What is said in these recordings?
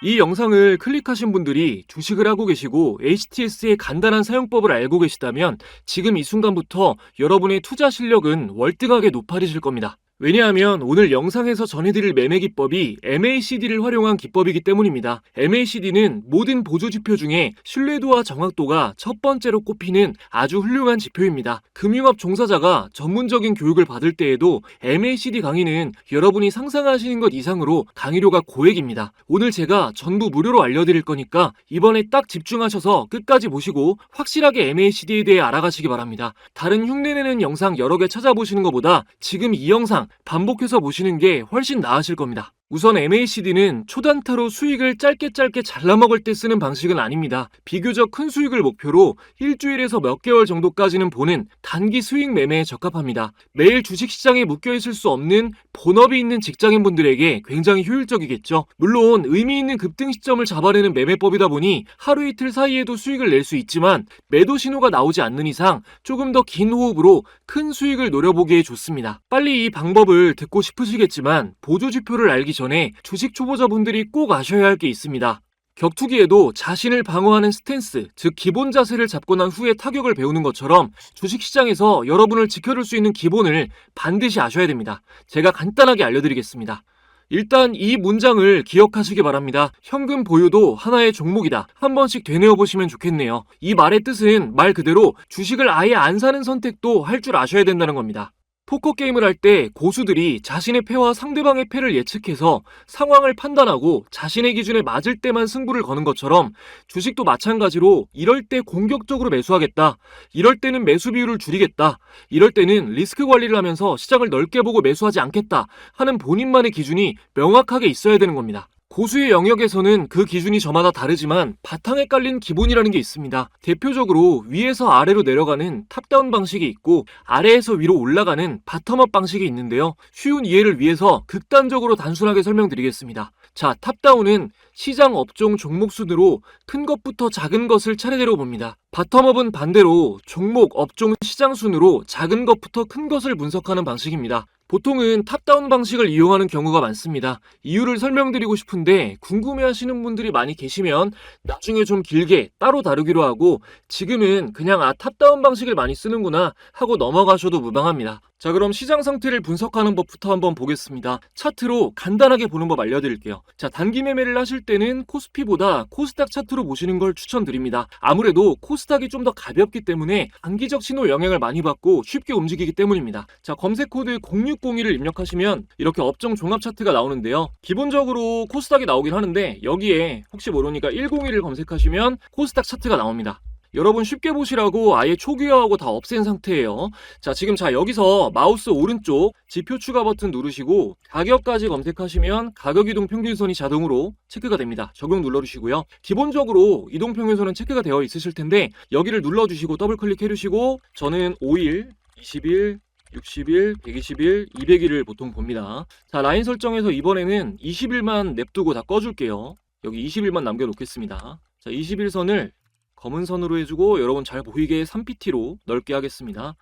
이 영상을 클릭하신 분들이 주식을 하고 계시고 HTS의 간단한 사용법을 알고 계시다면 지금 이 순간부터 여러분의 투자 실력은 월등하게 높아지실 겁니다. 왜냐하면 오늘 영상에서 전해드릴 매매 기법이 MACD를 활용한 기법이기 때문입니다. MACD는 모든 보조 지표 중에 신뢰도와 정확도가 첫 번째로 꼽히는 아주 훌륭한 지표입니다. 금융업 종사자가 전문적인 교육을 받을 때에도 MACD 강의는 여러분이 상상하시는 것 이상으로 강의료가 고액입니다. 오늘 제가 전부 무료로 알려드릴 거니까 이번에 딱 집중하셔서 끝까지 보시고 확실하게 MACD에 대해 알아가시기 바랍니다. 다른 흉내내는 영상 여러 개 찾아보시는 것보다 지금 이 영상 반복해서 보시는 게 훨씬 나으실 겁니다. 우선 MACD는 초단타로 수익을 짧게 짧게 잘라먹을 때 쓰는 방식은 아닙니다. 비교적 큰 수익을 목표로 일주일에서 몇 개월 정도까지는 보는 단기 수익 매매에 적합합니다. 매일 주식시장에 묶여있을 수 없는 본업이 있는 직장인분들에게 굉장히 효율적이겠죠. 물론 의미 있는 급등 시점을 잡아내는 매매법이다 보니 하루 이틀 사이에도 수익을 낼 수 있지만 매도 신호가 나오지 않는 이상 조금 더 긴 호흡으로 큰 수익을 노려보기에 좋습니다. 빨리 이 방법을 듣고 싶으시겠지만 보조지표를 알기 전에 주식 초보자분들이 꼭 아셔야 할 게 있습니다. 격투기에도 자신을 방어하는 스탠스, 즉 기본 자세를 잡고 난 후에 타격을 배우는 것처럼 주식시장에서 여러분을 지켜줄 수 있는 기본을 반드시 아셔야 됩니다. 제가 간단하게 알려드리겠습니다. 일단 이 문장을 기억하시기 바랍니다. 현금 보유도 하나의 종목이다. 한 번씩 되뇌어 보시면 좋겠네요. 이 말의 뜻은 말 그대로 주식을 아예 안 사는 선택도 할 줄 아셔야 된다는 겁니다. 포커 게임을 할 때 고수들이 자신의 패와 상대방의 패를 예측해서 상황을 판단하고 자신의 기준에 맞을 때만 승부를 거는 것처럼 주식도 마찬가지로 이럴 때 공격적으로 매수하겠다. 이럴 때는 매수 비율을 줄이겠다. 이럴 때는 리스크 관리를 하면서 시장을 넓게 보고 매수하지 않겠다. 하는 본인만의 기준이 명확하게 있어야 되는 겁니다. 고수의 영역에서는 그 기준이 저마다 다르지만 바탕에 깔린 기본이라는 게 있습니다. 대표적으로 위에서 아래로 내려가는 탑다운 방식이 있고 아래에서 위로 올라가는 바텀업 방식이 있는데요. 쉬운 이해를 위해서 극단적으로 단순하게 설명드리겠습니다. 자, 탑다운은 시장 업종 종목 순으로 큰 것부터 작은 것을 차례대로 봅니다. 바텀업은 반대로 종목 업종 시장 순으로 작은 것부터 큰 것을 분석하는 방식입니다. 보통은 탑다운 방식을 이용하는 경우가 많습니다. 이유를 설명드리고 싶은데 궁금해 하시는 분들이 많이 계시면 나중에 좀 길게 따로 다루기로 하고 지금은 그냥 아 탑다운 방식을 많이 쓰는구나 하고 넘어가셔도 무방합니다. 자 그럼 시장 상태를 분석하는 법부터 한번 보겠습니다. 차트로 간단하게 보는 법 알려드릴게요. 자 단기 매매를 하실 때는 코스피보다 코스닥 차트로 보시는 걸 추천드립니다. 아무래도 코스닥이 좀 더 가볍기 때문에 단기적 신호 영향을 많이 받고 쉽게 움직이기 때문입니다. 자 검색 코드 0602를 입력하시면 이렇게 업종 종합 차트가 나오는데요. 기본적으로 코스닥이 나오긴 하는데 여기에 혹시 모르니까 101을 검색하시면 코스닥 차트가 나옵니다. 여러분 쉽게 보시라고 아예 초기화하고 다 없앤 상태예요. 자, 지금 자 여기서 마우스 오른쪽 지표 추가 버튼 누르시고 가격까지 검색하시면 가격 이동 평균선이 자동으로 체크가 됩니다. 적용 눌러 주시고요. 기본적으로 이동 평균선은 체크가 되어 있으실 텐데 여기를 눌러 주시고 더블 클릭해 주시고 저는 5일, 20일, 60일, 120일, 200일을 보통 봅니다. 자, 라인 설정에서 이번에는 20일만 냅두고 다 꺼줄게요. 여기 20일만 남겨놓겠습니다. 자, 21선을 검은 선으로 해주고 여러분 잘 보이게 3pt로 넓게 하겠습니다.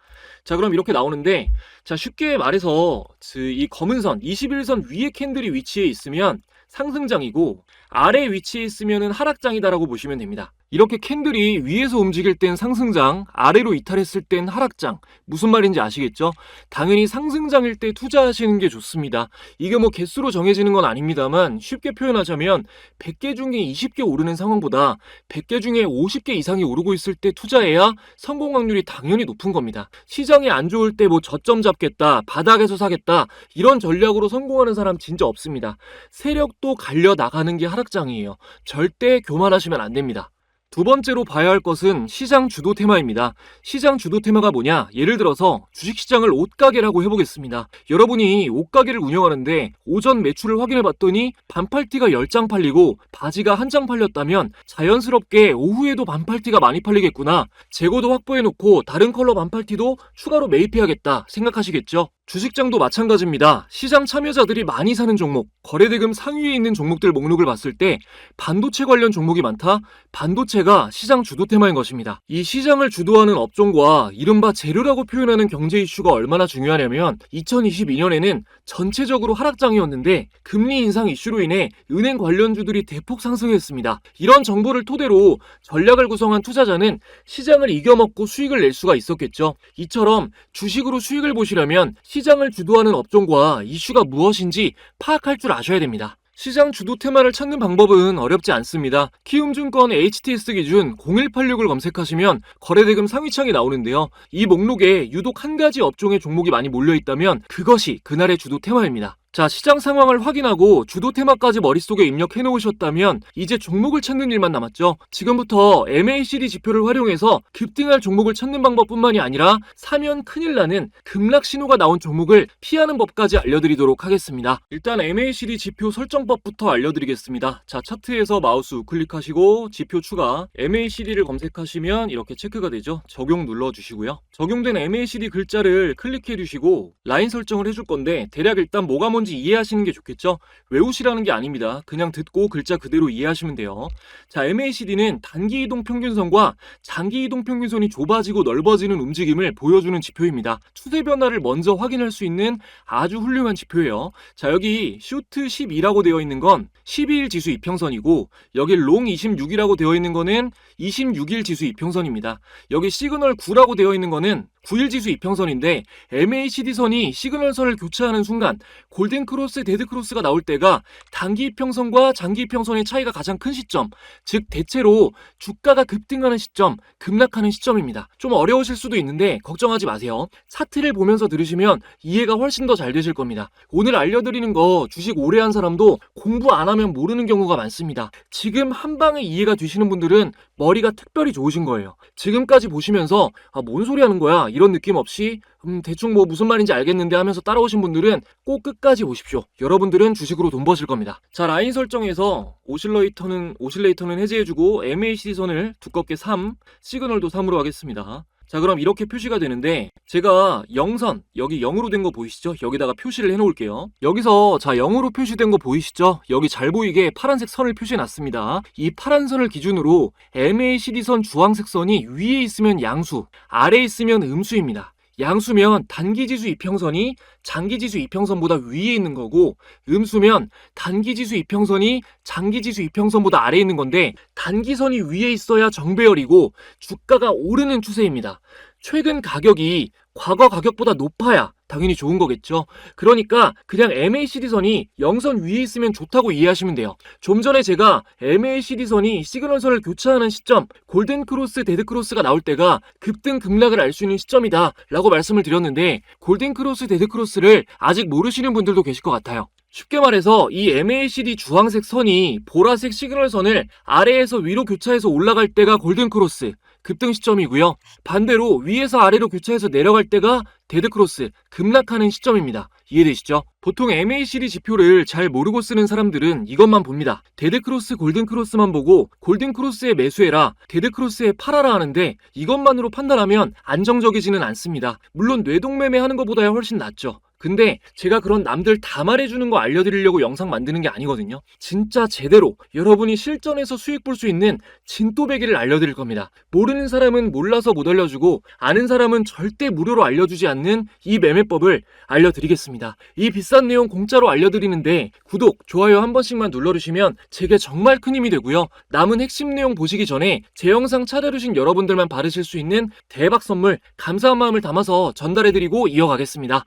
자 그럼 이렇게 나오는데 자 쉽게 말해서 그이 검은 선 21선 위에 캔들이 위치해 있으면 상승장이고 아래 위치해 있으면 하락장이다라고 보시면 됩니다. 이렇게 캔들이 위에서 움직일 땐 상승장, 아래로 이탈했을 땐 하락장. 무슨 말인지 아시겠죠? 당연히 상승장일 때 투자하시는 게 좋습니다. 이게 뭐 개수로 정해지는 건 아닙니다만 쉽게 표현하자면 100개 중에 20개 오르는 상황보다 100개 중에 50개 이상이 오르고 있을 때 투자해야 성공 확률이 당연히 높은 겁니다. 시장이 안 좋을 때 뭐 저점 잡겠다, 바닥에서 사겠다 이런 전략으로 성공하는 사람 진짜 없습니다. 세력도 갈려 나가는 게 하락장이에요. 절대 교만하시면 안 됩니다. 두 번째로 봐야 할 것은 시장 주도 테마입니다. 시장 주도 테마가 뭐냐? 예를 들어서 주식시장을 옷가게라고 해보겠습니다. 여러분이 옷가게를 운영하는데 오전 매출을 확인해 봤더니 반팔티가 10장 팔리고 바지가 한 장 팔렸다면 자연스럽게 오후에도 반팔티가 많이 팔리겠구나. 재고도 확보해 놓고 다른 컬러 반팔티도 추가로 매입해야겠다 생각하시겠죠? 주식장도 마찬가지입니다. 시장 참여자들이 많이 사는 종목, 거래대금 상위에 있는 종목들 목록을 봤을 때 반도체 관련 종목이 많다? 반도체가 시장 주도 테마인 것입니다. 이 시장을 주도하는 업종과 이른바 재료라고 표현하는 경제 이슈가 얼마나 중요하냐면 2022년에는 전체적으로 하락장이었는데 금리 인상 이슈로 인해 은행 관련주들이 대폭 상승했습니다. 이런 정보를 토대로 전략을 구성한 투자자는 시장을 이겨먹고 수익을 낼 수가 있었겠죠. 이처럼 주식으로 수익을 보시려면 시장을 주도하는 업종과 이슈가 무엇인지 파악할 줄 아셔야 됩니다. 시장 주도 테마를 찾는 방법은 어렵지 않습니다. 키움증권 HTS 기준 0186을 검색하시면 거래대금 상위창이 나오는데요. 이 목록에 유독 한 가지 업종의 종목이 많이 몰려 있다면 그것이 그날의 주도 테마입니다. 자, 시장 상황을 확인하고 주도 테마까지 머릿속에 입력해 놓으셨다면 이제 종목을 찾는 일만 남았죠. 지금부터 MACD 지표를 활용해서 급등할 종목을 찾는 방법뿐만이 아니라 사면 큰일 나는 급락 신호가 나온 종목을 피하는 법까지 알려드리도록 하겠습니다. 일단 MACD 지표 설정법부터 알려드리겠습니다. 자, 차트에서 마우스 우클릭하시고 지표 추가 MACD를 검색하시면 이렇게 체크가 되죠. 적용 눌러주시고요. 적용된 MACD 글자를 클릭해 주시고 라인 설정을 해줄 건데 대략 일단 뭐가 뭔지 이해하시는 게 좋겠죠? 외우시라는 게 아닙니다. 그냥 듣고 글자 그대로 이해하시면 돼요. 자, MACD는 단기 이동 평균선과 장기 이동 평균선이 좁아지고 넓어지는 움직임을 보여주는 지표입니다. 추세 변화를 먼저 확인할 수 있는 아주 훌륭한 지표예요. 자, 여기 슈트 12라고 되어 있는 건 12일 지수 이평선이고 여기 롱 26이라고 되어 있는 거는 26일 지수 이평선입니다. 여기 시그널 9라고 되어 있는 거는 9일 지수 이평선인데 MACD 선이 시그널 선을 교차하는 순간 골든 크로스, 데드 크로스가 나올 때가 단기 이평선과 장기 이평선의 차이가 가장 큰 시점, 즉 대체로 주가가 급등하는 시점, 급락하는 시점입니다. 좀 어려우실 수도 있는데 걱정하지 마세요. 차트를 보면서 들으시면 이해가 훨씬 더 잘 되실 겁니다. 오늘 알려드리는 거 주식 오래 한 사람도 공부 안 하면 모르는 경우가 많습니다. 지금 한 방에 이해가 되시는 분들은 머리가 특별히 좋으신 거예요. 지금까지 보시면서 아, 뭔 소리 하는 거야? 이런 느낌 없이 음, 대충 뭐 무슨 말인지 알겠는데 하면서 따라오신 분들은 꼭 끝까지 보십시오. 여러분들은 주식으로 돈 버실 겁니다. 자, 라인 설정에서 오실레이터는 오실레이터는 해제해주고 MACD 선을 두껍게 3, 시그널도 3으로 하겠습니다. 자, 그럼 이렇게 표시가 되는데 제가 0선 여기 0으로 된 거 보이시죠? 여기다가 표시를 해 놓을게요. 여기서 자, 0으로 표시된 거 보이시죠? 여기 잘 보이게 파란색 선을 표시해 놨습니다. 이 파란 선을 기준으로 MACD 선 주황색 선이 위에 있으면 양수, 아래에 있으면 음수입니다. 양수면 단기지수 이평선이 장기지수 이평선보다 위에 있는 거고 음수면 단기지수 이평선이 장기지수 이평선보다 아래에 있는 건데 단기선이 위에 있어야 정배열이고 주가가 오르는 추세입니다. 최근 가격이 과거 가격보다 높아야 당연히 좋은 거겠죠. 그러니까 그냥 MACD 선이 0선 위에 있으면 좋다고 이해하시면 돼요. 좀 전에 제가 MACD 선이 시그널 선을 교차하는 시점, 골든 크로스, 데드 크로스가 나올 때가 급등 급락을 알 수 있는 시점이다 라고 말씀을 드렸는데 골든 크로스, 데드 크로스를 아직 모르시는 분들도 계실 것 같아요. 쉽게 말해서 이 MACD 주황색 선이 보라색 시그널 선을 아래에서 위로 교차해서 올라갈 때가 골든 크로스, 급등 시점이고요. 반대로 위에서 아래로 교차해서 내려갈 때가 데드크로스, 급락하는 시점입니다. 이해되시죠? 보통 MACD 지표를 잘 모르고 쓰는 사람들은 이것만 봅니다. 데드크로스, 골든크로스만 보고 골든크로스에 매수해라, 데드크로스에 팔아라 하는데 이것만으로 판단하면 안정적이지는 않습니다. 물론 뇌동매매 하는 것보다야 훨씬 낫죠. 근데 제가 그런 남들 다 말해주는 거 알려드리려고 영상 만드는 게 아니거든요. 진짜 제대로 여러분이 실전에서 수익 볼 수 있는 진또배기를 알려드릴 겁니다. 모르는 사람은 몰라서 못 알려주고 아는 사람은 절대 무료로 알려주지 않는 이 매매법을 알려드리겠습니다. 이 비싼 내용 공짜로 알려드리는데 구독, 좋아요 한 번씩만 눌러주시면 제게 정말 큰 힘이 되고요. 남은 핵심 내용 보시기 전에 제 영상 찾아주신 여러분들만 받으실 수 있는 대박 선물 감사한 마음을 담아서 전달해드리고 이어가겠습니다.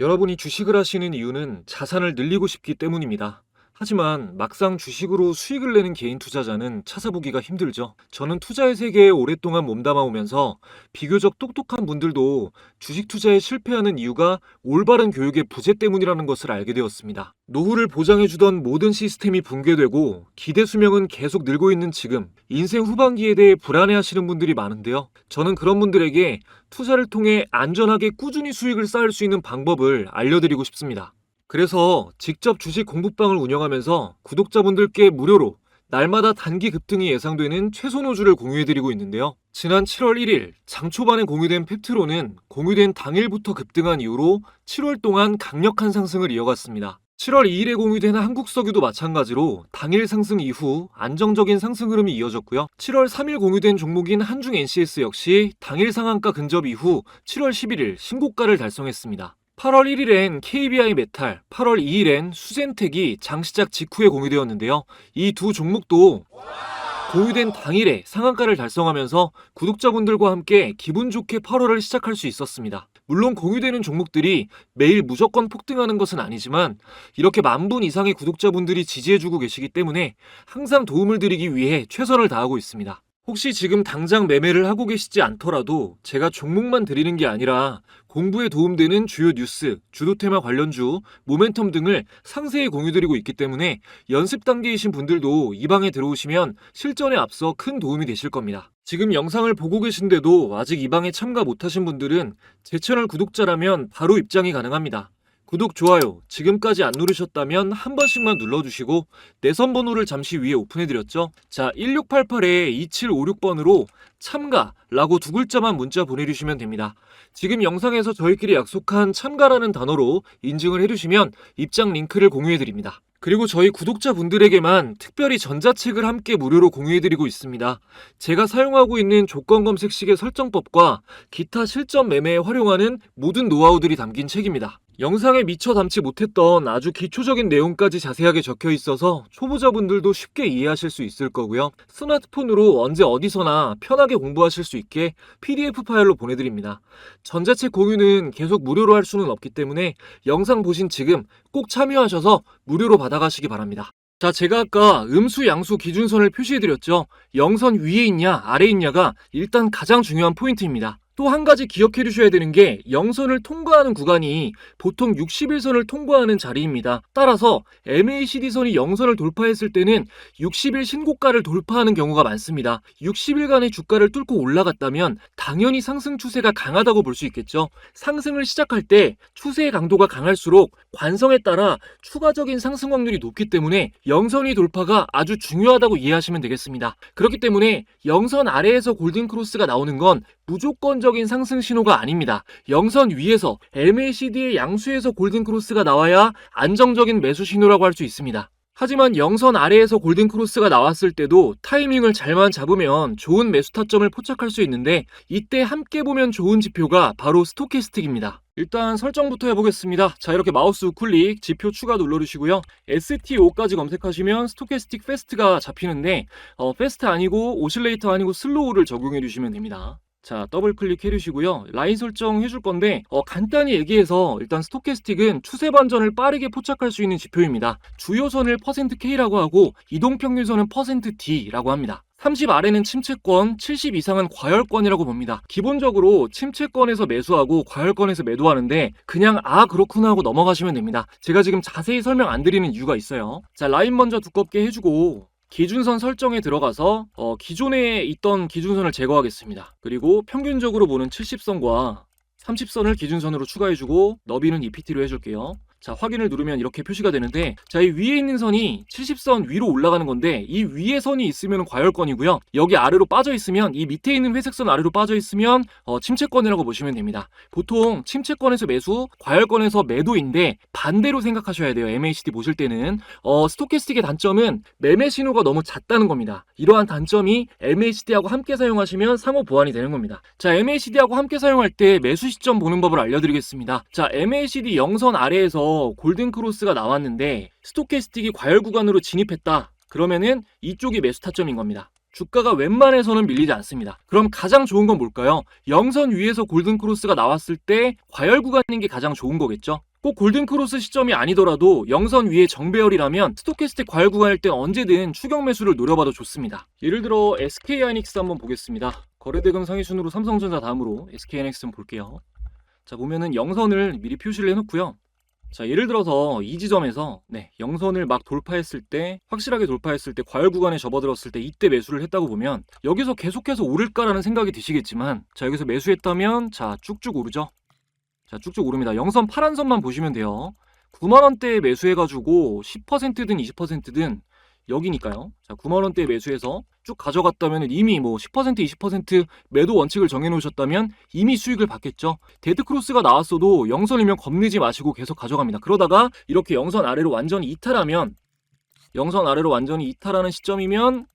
여러분이 주식을 하시는 이유는 자산을 늘리고 싶기 때문입니다. 하지만 막상 주식으로 수익을 내는 개인 투자자는 찾아보기가 힘들죠. 저는 투자의 세계에 오랫동안 몸담아 오면서 비교적 똑똑한 분들도 주식 투자에 실패하는 이유가 올바른 교육의 부재 때문이라는 것을 알게 되었습니다. 노후를 보장해주던 모든 시스템이 붕괴되고 기대 수명은 계속 늘고 있는 지금 인생 후반기에 대해 불안해하시는 분들이 많은데요. 저는 그런 분들에게 투자를 통해 안전하게 꾸준히 수익을 쌓을 수 있는 방법을 알려드리고 싶습니다. 그래서 직접 주식 공부방을 운영하면서 구독자분들께 무료로 날마다 단기 급등이 예상되는 최소 노주를 공유해드리고 있는데요. 지난 7월 1일 장 초반에 공유된 펩트로는 공유된 당일부터 급등한 이후로 7월 동안 강력한 상승을 이어갔습니다. 7월 2일에 공유된 한국석유도 마찬가지로 당일 상승 이후 안정적인 상승 흐름이 이어졌고요. 7월 3일 공유된 종목인 한중 NCS 역시 당일 상한가 근접 이후 7월 11일 신고가를 달성했습니다. 8월 1일엔 KBI 메탈, 8월 2일엔 수젠텍이 장 시작 직후에 공유되었는데요. 이 두 종목도 공유된 당일에 상한가를 달성하면서 구독자분들과 함께 기분 좋게 8월을 시작할 수 있었습니다. 물론 공유되는 종목들이 매일 무조건 폭등하는 것은 아니지만 이렇게 만 분 이상의 구독자분들이 지지해주고 계시기 때문에 항상 도움을 드리기 위해 최선을 다하고 있습니다. 혹시 지금 당장 매매를 하고 계시지 않더라도 제가 종목만 드리는 게 아니라 공부에 도움되는 주요 뉴스, 주도 테마 관련주, 모멘텀 등을 상세히 공유드리고 있기 때문에 연습 단계이신 분들도 이 방에 들어오시면 실전에 앞서 큰 도움이 되실 겁니다. 지금 영상을 보고 계신데도 아직 이 방에 참가 못하신 분들은 제 채널 구독자라면 바로 입장이 가능합니다. 구독, 좋아요, 지금까지 안 누르셨다면 한 번씩만 눌러주시고 내선 번호를 잠시 위에 오픈해드렸죠. 자, 1688에 2756번으로 참가라고 두 글자만 문자 보내주시면 됩니다. 지금 영상에서 저희끼리 약속한 참가라는 단어로 인증을 해주시면 입장 링크를 공유해드립니다. 그리고 저희 구독자분들에게만 특별히 전자책을 함께 무료로 공유해드리고 있습니다. 제가 사용하고 있는 조건 검색 시계 설정법과 기타 실전 매매에 활용하는 모든 노하우들이 담긴 책입니다. 영상에 미처 담지 못했던 아주 기초적인 내용까지 자세하게 적혀 있어서 초보자분들도 쉽게 이해하실 수 있을 거고요. 스마트폰으로 언제 어디서나 편하게 공부하실 수 있게 PDF 파일로 보내드립니다. 전자책 공유는 계속 무료로 할 수는 없기 때문에 영상 보신 지금 꼭 참여하셔서 무료로 받 아가시기 바랍니다. 자, 제가 아까 음수 양수 기준선을 표시해드렸죠. 영선 위에 있냐, 아래에 있냐가 일단 가장 중요한 포인트입니다. 또 한 가지 기억해 두셔야 되는 게 영선을 통과하는 구간이 보통 60일선을 통과하는 자리입니다. 따라서 MACD선이 영선을 돌파했을 때는 60일 신고가를 돌파하는 경우가 많습니다. 60일간의 주가를 뚫고 올라갔다면 당연히 상승 추세가 강하다고 볼 수 있겠죠. 상승을 시작할 때 추세의 강도가 강할수록 관성에 따라 추가적인 상승 확률이 높기 때문에 영선이 돌파가 아주 중요하다고 이해하시면 되겠습니다. 그렇기 때문에 영선 아래에서 골든 크로스가 나오는 건 무조건적 인 상승 신호가 아닙니다. 영선 위에서 MACD의 양수에서 골든 크로스가 나와야 안정적인 매수 신호라고 할 수 있습니다. 하지만 영선 아래에서 골든 크로스가 나왔을 때도 타이밍을 잘만 잡으면 좋은 매수 타점을 포착할 수 있는데 이때 함께 보면 좋은 지표가 바로 스토캐스틱입니다. 일단 설정부터 해보겠습니다. 자 이렇게 마우스 우클릭 지표 추가 눌러주시고요. STO까지 검색하시면 스토캐스틱 패스트가 잡히는데 어, 패스트 아니고 오실레이터 아니고 슬로우를 적용해 주시면 됩니다. 자, 더블 클릭 해 주시고요. 라인 설정 해줄 건데, 어, 간단히 얘기해서 일단 스토캐스틱은 추세 반전을 빠르게 포착할 수 있는 지표입니다. 주요선을 %K라고 하고, 이동평균선은 %D라고 합니다. 30 아래는 침체권, 70 이상은 과열권이라고 봅니다. 기본적으로 침체권에서 매수하고 과열권에서 매도하는데 그냥 아 그렇구나 하고 넘어가시면 됩니다. 제가 지금 자세히 설명 안 드리는 이유가 있어요. 자 라인 먼저 두껍게 해주고 기준선 설정에 들어가서 어, 기존에 있던 기준선을 제거하겠습니다. 그리고 평균적으로 보는 70선과 30선을 기준선으로 추가해주고 너비는 EPT로 해줄게요. 자, 확인을 누르면 이렇게 표시가 되는데, 자, 이 위에 있는 선이 70선 위로 올라가는 건데, 이 위에 선이 있으면 과열권이고요. 여기 아래로 빠져 있으면, 이 밑에 있는 회색선 아래로 빠져 있으면, 어, 침체권이라고 보시면 됩니다. 보통 침체권에서 매수, 과열권에서 매도인데, 반대로 생각하셔야 돼요. MACD 보실 때는. 어, 스토캐스틱의 단점은 매매 신호가 너무 잦다는 겁니다. 이러한 단점이 MACD하고 함께 사용하시면 상호 보완이 되는 겁니다. 자, MACD하고 함께 사용할 때 매수 시점 보는 법을 알려드리겠습니다. 자, MACD 영선 아래에서 골든 크로스가 나왔는데 스토캐스틱이 과열 구간으로 진입했다. 그러면은 이쪽이 매수 타점인 겁니다. 주가가 웬만해서는 밀리지 않습니다. 그럼 가장 좋은 건 뭘까요? 영선 위에서 골든 크로스가 나왔을 때 과열 구간인 게 가장 좋은 거겠죠? 꼭 골든 크로스 시점이 아니더라도 영선 위에 정배열이라면 스토캐스틱 과열 구간일 땐 언제든 추격 매수를 노려봐도 좋습니다. 예를 들어 SK 하이닉스 한번 보겠습니다. 거래대금 상위 순으로 삼성전자 다음으로 SK 하이닉스 볼게요. 자 보면은 영선을 미리 표시를 해놓고요. 자, 예를 들어서 이 지점에서 네, 영선을 막 돌파했을 때 확실하게 돌파했을 때 과열 구간에 접어들었을 때 이때 매수를 했다고 보면 여기서 계속해서 오를까라는 생각이 드시겠지만 자, 여기서 매수했다면 자, 쭉쭉 오르죠. 자, 쭉쭉 오릅니다. 영선 파란 선만 보시면 돼요. 9만 원대에 매수해 가지고 10%든 20%든 여기니까요. 자, 9만 원대 매수해서 쭉 가져갔다면 이미 뭐 10% 20% 매도 원칙을 정해 놓으셨다면 이미 수익을 받겠죠. 데드 크로스가 나왔어도 영선이면 겁내지 마시고 계속 가져갑니다. 그러다가 이렇게 영선 아래로 완전히 이탈하면 영선 아래로 완전히 이탈하는 시점이면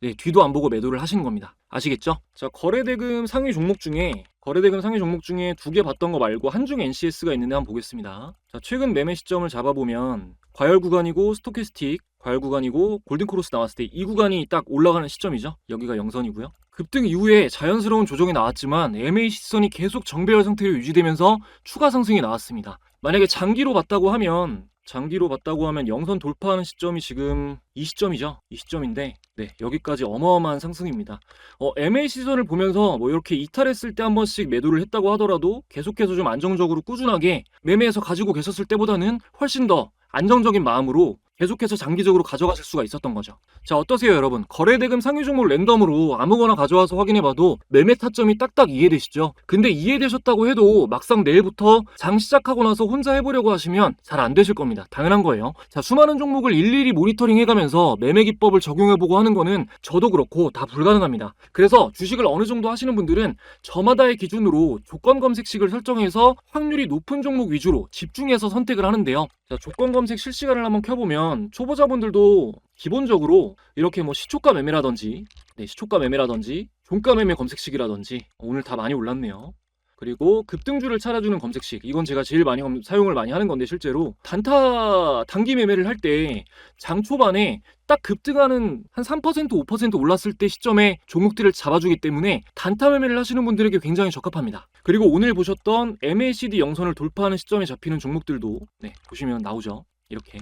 네, 뒤도 안 보고 매도를 하시는 겁니다. 아시겠죠? 자, 거래대금 상위 종목 중에 거래대금 상위 종목 중에 두 개 봤던 거 말고 한중 NCS가 있는데 한번 보겠습니다. 자, 최근 매매 시점을 잡아보면 과열 구간이고 스토캐스틱 과열 구간이고 골든 크로스 나왔을 때 이 구간이 딱 올라가는 시점이죠. 여기가 영선이고요. 급등 이후에 자연스러운 조정이 나왔지만 MA 시선이 계속 정배열 상태로 유지되면서 추가 상승이 나왔습니다. 만약에 장기로 봤다고 하면 장기로 봤다고 하면 영선 돌파하는 시점이 지금 이 시점이죠. 이 시점인데 네 여기까지 어마어마한 상승입니다. 어, MA 시선을 보면서 뭐 이렇게 이탈했을 때 한 번씩 매도를 했다고 하더라도 계속해서 좀 안정적으로 꾸준하게 매매해서 가지고 계셨을 때보다는 훨씬 더 안정적인 마음으로 계속해서 장기적으로 가져가실 수가 있었던 거죠. 자, 어떠세요, 여러분? 거래대금 상위 종목 랜덤으로 아무거나 가져와서 확인해봐도 매매 타점이 딱딱 이해되시죠? 근데 이해되셨다고 해도 막상 내일부터 장 시작하고 나서 혼자 해보려고 하시면 잘 안 되실 겁니다. 당연한 거예요. 자, 수많은 종목을 일일이 모니터링 해가면서 매매 기법을 적용해보고 하는 거는 저도 그렇고 다 불가능합니다. 그래서 주식을 어느 정도 하시는 분들은 저마다의 기준으로 조건 검색식을 설정해서 확률이 높은 종목 위주로 집중해서 선택을 하는데요. 자, 조건 검색 실시간을 한번 켜보면 초보자분들도 기본적으로 이렇게 뭐 시초가 매매라든지, 네, 시초가 매매라든지, 종가 매매 검색식이라든지 오늘 다 많이 올랐네요. 그리고 급등주를 찾아주는 검색식 이건 제가 제일 많이 검- 사용을 많이 하는 건데 실제로 단타 단기 매매를 할 때 장 초반에 딱 급등하는 한 3% 5% 올랐을 때 시점에 종목들을 잡아주기 때문에 단타 매매를 하시는 분들에게 굉장히 적합합니다. 그리고 오늘 보셨던 MACD 영선을 돌파하는 시점에 잡히는 종목들도 네, 보시면 나오죠. 이렇게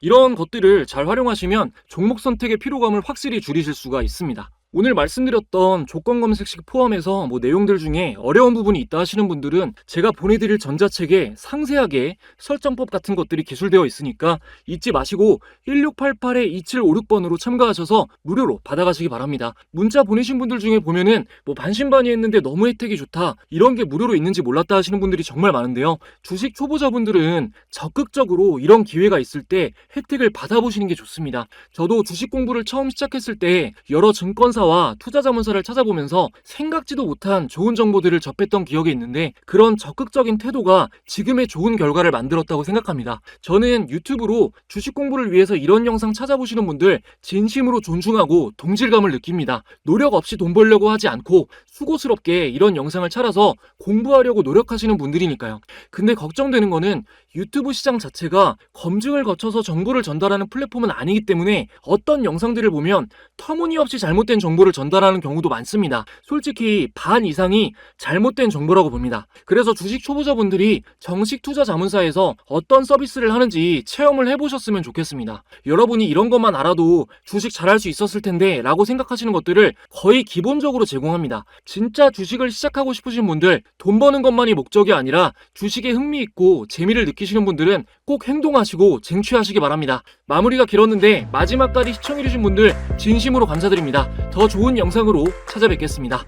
이런 것들을 잘 활용하시면 종목 선택의 피로감을 확실히 줄이실 수가 있습니다. 오늘 말씀드렸던 조건 검색식 포함해서 뭐 내용들 중에 어려운 부분이 있다 하시는 분들은 제가 보내드릴 전자책에 상세하게 설정법 같은 것들이 기술되어 있으니까 잊지 마시고 1688-2756번으로 참가하셔서 무료로 받아가시기 바랍니다. 문자 보내신 분들 중에 보면은 뭐 반신반의했는데 너무 혜택이 좋다 이런 게 무료로 있는지 몰랐다 하시는 분들이 정말 많은데요. 주식 초보자분들은 적극적으로 이런 기회가 있을 때 혜택을 받아보시는 게 좋습니다. 저도 주식 공부를 처음 시작했을 때 여러 증권사 와 투자자문사를 찾아보면서 생각지도 못한 좋은 정보들을 접했던 기억이 있는데 그런 적극적인 태도가 지금의 좋은 결과를 만들었다고 생각합니다. 저는 유튜브로 주식 공부를 위해서 이런 영상 찾아보시는 분들 진심으로 존중하고 동질감을 느낍니다. 노력 없이 돈 벌려고 하지 않고 수고스럽게 이런 영상을 찾아서 공부하려고 노력하시는 분들이니까요. 근데 걱정되는 거는 유튜브 시장 자체가 검증을 거쳐서 정보를 전달하는 플랫폼은 아니기 때문에 어떤 영상들을 보면 터무니없이 잘못된 정보를 전달하는 경우도 많습니다. 솔직히 반 이상이 잘못된 정보라고 봅니다. 그래서 주식 초보자분들이 정식 투자 자문사에서 어떤 서비스를 하는지 체험을 해보셨으면 좋겠습니다. 여러분이 이런 것만 알아도 주식 잘할 수 있었을 텐데 라고 생각하시는 것들을 거의 기본적으로 제공합니다. 진짜 주식을 시작하고 싶으신 분들, 돈 버는 것만이 목적이 아니라 주식에 흥미있고 재미를 느끼시는 분들은 꼭 행동하시고 쟁취하시기 바랍니다. 마무리가 길었는데 마지막까지 시청해주신 분들 진심으로 감사드립니다. 더 좋은 영상으로 찾아뵙겠습니다.